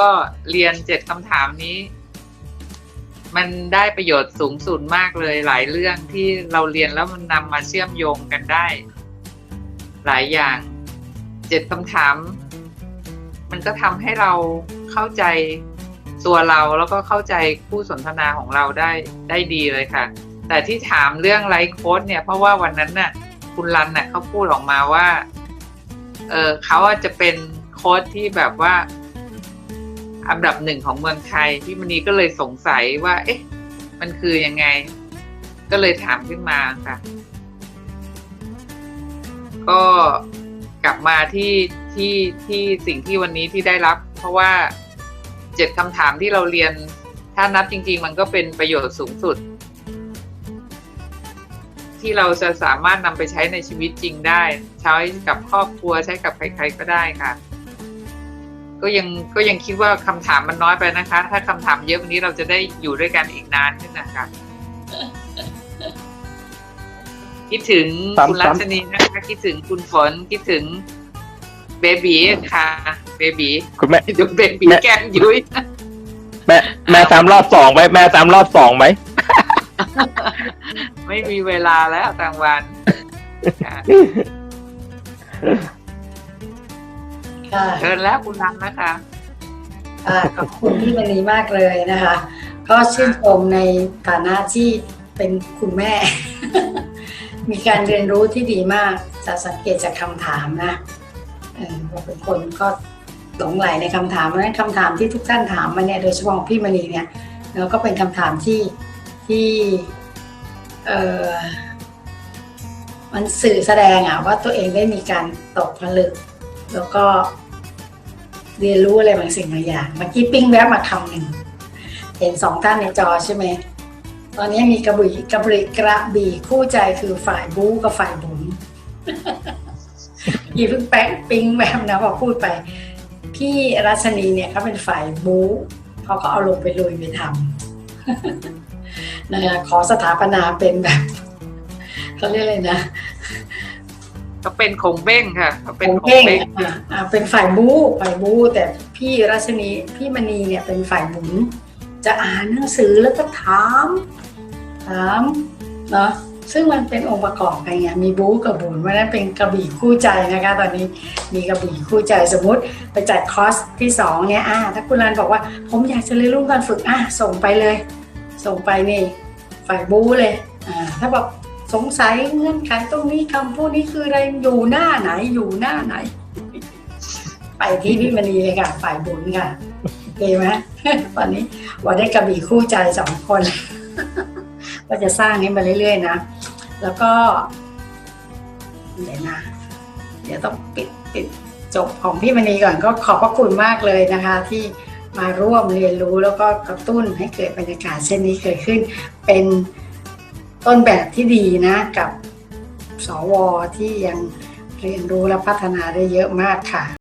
ก็เรียนเจ็ดคำถามนี้ มันได้ประโยชน์สูงสุดมากเลยหลายเรื่องที่เราเรียนแล้วมันนำมาเชื่อมโยงกันได้ หลายอย่างเจ็ดคำถาม มันก็ทำให้เราเข้าใจตัวเราแล้วก็เข้าใจผู้สนทนาของเราได้ได้ดีเลยค่ะ แต่ที่ถามเรื่องไลฟ์โค้ดเนี่ย เพราะว่าวันนั้นน่ะ คุณรันน่ะเขาพูดออกมาว่า เออเขาจะเป็นโค้ดที่แบบว่า อันดับหนึ่งของเมืองไทยพี่มณีก็เลยสงสัยว่า เอ๊ะ มันคือยังไง ก็เลยถามขึ้นมาค่ะ ก็กลับมาที่ที่ที่สิ่งที่วันนี้ที่ได้รับ เพราะว่าเจ็ดคำถามที่เราเรียน ถ้านับจริง ๆ มันก็เป็นประโยชน์สูงสุด ที่เราจะสามารถนำไปใช้ในชีวิตจริงได้ ใช้กับครอบครัวใช้กับใคร ๆก็ได้ค่ะ ก็ยังก็ยังคิดว่าคำถามมันน้อยไปนะคะ ถ้าคำถามเยอะกว่านี้เราจะได้อยู่ด้วยกันอีกนานขึ้นนะคะคิดถึงซ้ำคุณรัชนีนะคะคิดถึงคุณฝนคิดถึงเบบีค่ะเบบีคุณแม่ดูเบบีแม่แก้มยุ้ยแม่แม่ซ้ำรอบสองไหมแม่ซ้ำรอบสองไหมไม่มีเวลาแล้วกลางวัน ค่ะค่ะเชิญแล้วคุณรันนะคะค่ะขอบคุณพี่มณีมากเลยนะคะ ก็ชื่นชมในฐานะที่เป็นคุณแม่ มีการเรียนรู้ที่ดีมากจะสังเกตจากคำถามนะเออเราเป็นคนก็หลงไหลในคำถามเพราะฉะนั้นคำถามที่ทุกท่านถามมาเนี่ยโดยเฉพาะของพี่มณีเนี่ยแล้วก็เป็นคำถามที่ที่เออมันสื่อแสดงอะว่าตัวเองได้มีการตกผลึก แล้วก็ เรียนรู้อะไรบางสิ่งบางอย่างเมื่อกี้ปิ้งแวบมาคำหนึ่งเห็นสองท่านในจอใช่ไหมตอนนี้มีกระบี่กระบี่กระบี่คู่ใจคือฝ่ายบู๊กับฝ่ายบุญพี่เพิ่งแป๊กปิ้งแวบนะพอพูดไป พี่รัชนีเนี่ยเขาเป็นฝ่ายบู๊เขาก็เอาลงไปลุยไปทำนะคะขอสถาปนาเป็นแบบเขาเรียกอะไรนะ เขาเป็นคงเบ้งค่ะเขาเป็นคงเบ้งอะอะเป็นฝ่ายบู๊ฝ่ายบู๊แต่พี่รัชนีพี่มณีเนี่ยเป็นฝ่ายบุญจะอ่านหนังสือแล้วก็ถาม ถามเนาะซึ่งมันเป็นองค์ประกอบกันไงมีบู๊กับบุญเพราะฉะนั้นเป็นกระบี่คู่ใจนะคะ ตอนนี้มีกระบี่คู่ใจสมมติไปจัดคอร์สที่สองเนี่ยอะถ้าคุณรันบอกว่า ผมอยากจะเรียนรู้การฝึกอะส่งไปเลย ส่งไปนี่ฝ่ายบู๊เลยอ่าถ้าบอก สงสัยเงื่อนไขตรงนี้คำพูดนี้คืออะไรอยู่หน้าไหนอยู่หน้าไหน ไปที่พี่มณีเลยค่ะฝ่ายบุญค่ะโอเคไหมตอนนี้ว่าได้กระบี่คู่ใจสองคน ก็จะสร้างให้มาเรื่อยๆนะ แล้วก็เดี๋ยวนะ เดี๋ยวต้องปิดปิดจบของพี่มณีก่อนก็ขอบพระคุณมากเลยนะคะ ที่มาร่วมเรียนรู้แล้วก็กระตุ้นให้เกิดบรรยากาศเช่นนี้เกิดขึ้นเป็น ต้นแบบที่ดีนะกับสวที่ยังเรียนรู้และพัฒนาได้เยอะมากค่ะ